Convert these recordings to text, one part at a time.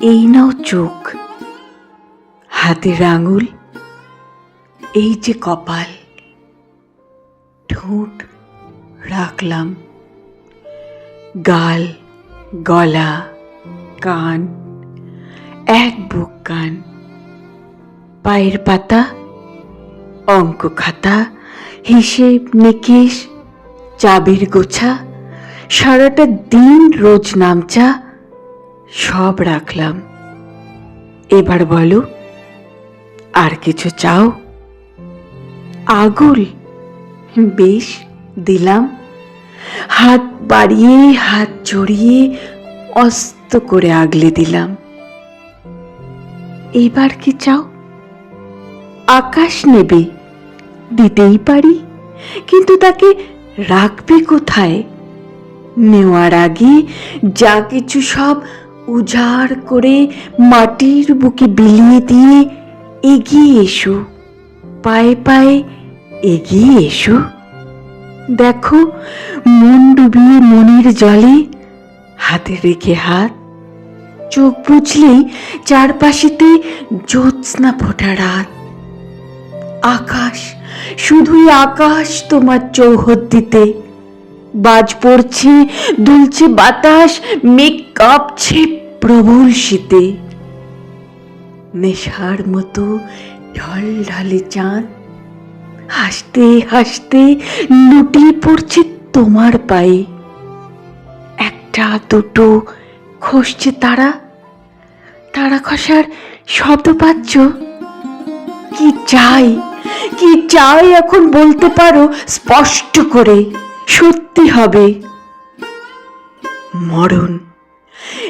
এই নাও চোখ। হাতের আঙুল, এই যে কপাল। ঠোঁট রাখলাম। গাল, গলা, কান, এক বুক কান। পায়ের পাতা, অঙ্ক খাতা, হিসেব নিকেশ, চাবির গোছা, সারাটা দিন রোজ নামচা সব রাখলাম। এবার বলো, আর কিছু চাও? আগুল, বেশ, দিলাম। হাত বাড়িয়ে, হাত জড়িয়ে, অস্ত করে আগলে দিলাম। এবার কি চাও? আকাশ নেবে, দিতেই পারি, কিন্তু তাকে রাখবে কোথায়? নেওয়ার আগে যা কিছু সব উজাড় করে মাটির বুকে বিলিয়ে দিয়ে এগিয়ে এসো। পায়ে পায়ে এগিয়ে এসো। দেখো, মন ডুবিয়ে মনের জলে হাতে রেখে হাত। চোখ বুঝলেই চারপাশেতে জ্যোৎস্না ফোটা রাত। আকাশ, শুধুই আকাশ তোমার চৌহদ্দিতে। বাজ পড়ছে, দুলছে বাতাস, মেঘ কাঁপছে প্রবল শীতে নেশার মতো ঢল ঢলে চাঁদ। হাসতে হাসতে লুটিয়ে পড়ছে তোমার পায়ে। একটা দুটো খসছে তারা। তারা খসার শব্দ পাচ্ছ কি চাই কি চাই এখন বলতে পারো স্পষ্ট করে। সত্যি হবে। মরণ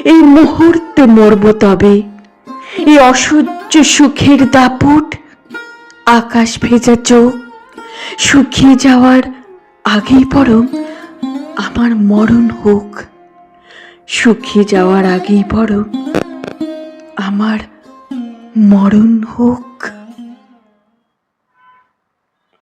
এই মুহূর্তে মরব তবে। এই অসহ্য সুখের দাপট, আকাশ ভেজা চোখ, শুকিয়ে যাওয়ার আগেই বরং আমার মরণ হোক। শুকিয়ে যাওয়ার আগেই বরং আমার মরণ হোক।